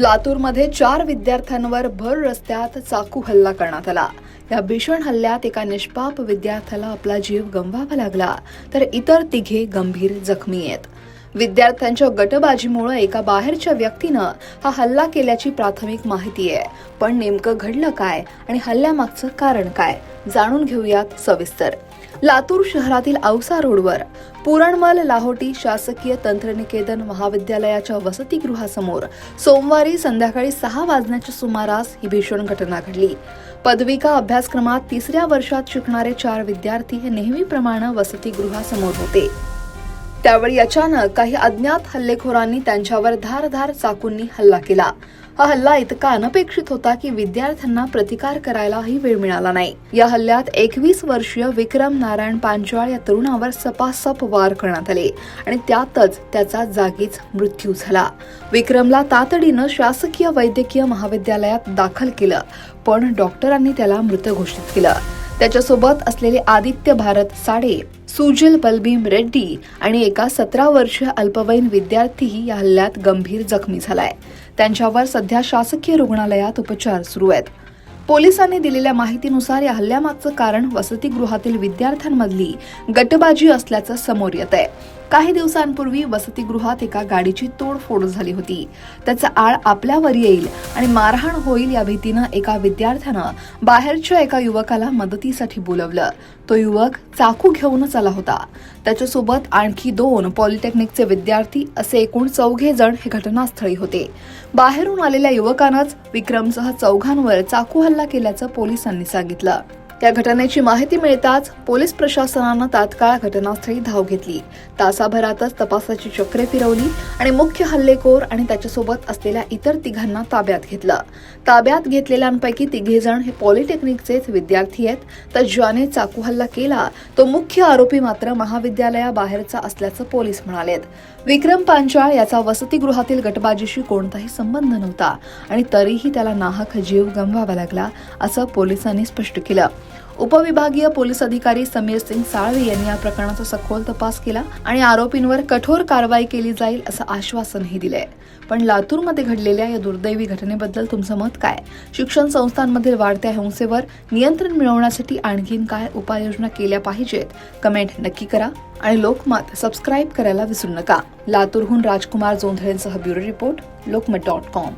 लातूरमध्ये चार विद्यार्थ्यांवर भर रस्त्यात चाकू हल्ला करण्यात आला. या भीषण हल्ल्यात एका निष्पाप विद्यार्थ्याला आपला जीव गमवावा लागला. तर इतर तिघे गंभीर जखमी आहेत. विद्यार्थ्यांच्या गटबाजीमुळे एका बाहेरच्या व्यक्तीनं हा हल्ला केल्याची प्राथमिक माहिती आहे. पण नेमकं घडलं काय आणि हल्ल्यामागचं कारण काय जाणून घेऊयात सविस्तर. लातूर शहरातील औसा रोडवर पुरणमल लाहोटी शासकीय तंत्रनिकेतन महाविद्यालयाच्या वसतिगृहासमोर सोमवारी संध्याकाळी सहा वाजण्याच्या सुमारास ही भीषण घटना घडली. पदविका अभ्यासक्रमात तिसऱ्या वर्षात शिकणारे चार विद्यार्थी हे नेहमीप्रमाणे वसतिगृहासमोर होते. त्यावेळी अचानक काही अज्ञात हल्लेखोरांनी त्यांच्यावर धारधार चाकूंनी हल्ला केला. हा हल्ला इतका अनपेक्षित होता की विद्यार्थ्यांना प्रतिकार करायलाही वेळ मिळाला नाही. या हल्ल्यात एकवीस वर्षीय विक्रम नारायण पांचाळ या तरुणावर सपासप वार करण्यात आले आणि त्यातच त्याचा जागीच मृत्यू झाला. विक्रमला तातडीनं शासकीय वैद्यकीय महाविद्यालयात दाखल केलं पण डॉक्टरांनी त्याला मृत घोषित केलं. त्याच्यासोबत असलेले आदित्य भारत साडे सुजल बलबीम रेड्डी आणि एका सतरा वर्षीय अल्पवयीन विद्यार्थीही या हल्ल्यात गंभीर जखमी झालाय. त्यांच्यावर सध्या शासकीय रुग्णालयात उपचार सुरू आहेत. पोलिसांनी दिलेल्या माहितीनुसार या हल्ल्यामागचं कारण वसतिगृहातील विद्यार्थ्यांमधली गटबाजी असल्याचं समोर येत आहे. काही दिवसांपूर्वी वसतिगृहात एका गाडीची तोडफोड झाली होती. त्याचा आळ आपल्यावर येईल आणि मारहाण होईल या भीतीनं एका विद्यार्थ्यानं बाहेरच्या एका युवकाला मदतीसाठी बोलवलं. तो युवक चाकू घेऊनच आला होता. त्याच्यासोबत आणखी दोन पॉलिटेक्निकचे विद्यार्थी असे एकूण चौघे जण हे घटनास्थळी होते. बाहेरून आलेल्या युवकानंच विक्रमसह चौघांवर चाकू हल्ला केल्याचं पोलिसांनी सांगितलं. या घटनेची माहिती मिळताच पोलीस प्रशासनानं तात्काळ घटनास्थळी धाव घेतली. तासाभरातच तपासाची चक्रे फिरवली आणि मुख्य हल्लेखोर आणि त्याच्यासोबत असलेल्या इतर तिघांना ताब्यात घेतलं. ताब्यात घेतलेल्यांपैकी तिघे जण हे पॉलिटेक्निकचेच विद्यार्थी आहेत. तर ज्याने चाकू हल्ला केला तो मुख्य आरोपी मात्र महाविद्यालयाबाहेरचा असल्याचं पोलीस म्हणालेत. विक्रम पांचाळ याचा वसतिगृहातील गटबाजीशी कोणताही संबंध नव्हता आणि तरीही त्याला नाहक जीव गमवावा लागला असं पोलिसांनी स्पष्ट केलं. उपविभागीय पोलीस अधिकारी समीर सिंग साळवे यांनी या प्रकरणाचा सखोल तपास केला आणि आरोपींवर कठोर कारवाई केली जाईल असं आश्वासनही दिलंय. पण लातूरमध्ये घडलेल्या या दुर्दैवी घटनेबद्दल तुमचं मत काय? शिक्षण संस्थांमधील वाढत्या हिंसेवर नियंत्रण मिळवण्यासाठी आणखीन काय उपाययोजना केल्या पाहिजेत? कमेंट नक्की करा आणि लोकमत सबस्क्राईब करायला विसरू नका. लातूरहून Rajkumar जोंधळेंसह bureau report Lokmat dot com.